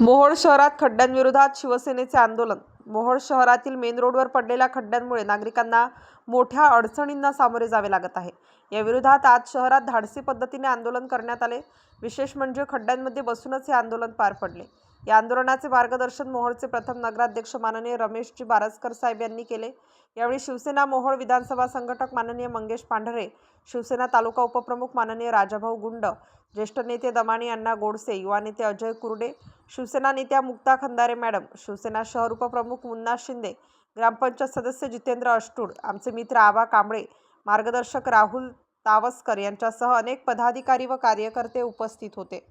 मोहोळ शहरात खड्ड्यांविरोधात शिवसेनेचे आंदोलन. मोहोळ शहरातील मेन रोडवर पडलेल्या खड्ड्यांमुळे नागरिकांना मोठ्या अडचणींना सामोरे जावे लागत आहे. या विरोधात आज शहरात धाडसी पद्धतीने आंदोलन करण्यात आले. विशेष म्हणजे खड्ड्यांमध्ये बसूनच हे आंदोलन पार पडले. या आंदोलनाचे मार्गदर्शन मोहोळचे प्रथम नगराध्यक्ष माननीय रमेशजी बारसकर साहेब यांनी केले. यावेळी शिवसेना मोहोळ विधानसभा संघटक माननीय मंगेश पांढरे शिवसेना तालुका उपप्रमुख माननीय राजाभाऊ गुंड ज्येष्ठ नेते दमाणी अण्णा गोडसे युवा नेते अजय कुर्डे शिवसेना नेत्या मुक्ता खंदारे मॅडम शिवसेना शहर उपप्रमुख मुन्ना शिंदे ग्रामपंचायत सदस्य जितेंद्र अष्टूड आमचे मित्र आबा कांबळे मार्गदर्शक राहुल तावस्कर यांच्यासह अनेक पदाधिकारी व कार्यकर्ते उपस्थित होते.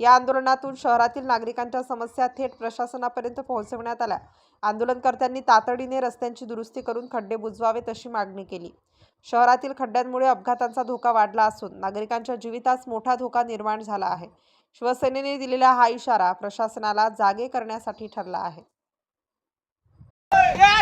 या आंदोलनातून शहरातील नागरिकांच्या समस्या थेट प्रशासनापर्यंत पोहोचवण्यात आल्या. आंदोलनकर्त्यांनी तातडीने रस्त्यांची दुरुस्ती करून खड्डे बुजवावेत अशी मागणी केली. शहरातील खड्ड्यांमुळे अपघातांचा धोका वाढला असून नागरिकांच्या जीवितास मोठा धोका निर्माण झाला आहे. शिवसेनेने दिलेला हा इशारा प्रशासनाला जागे करण्यासाठी ठरला आहे. या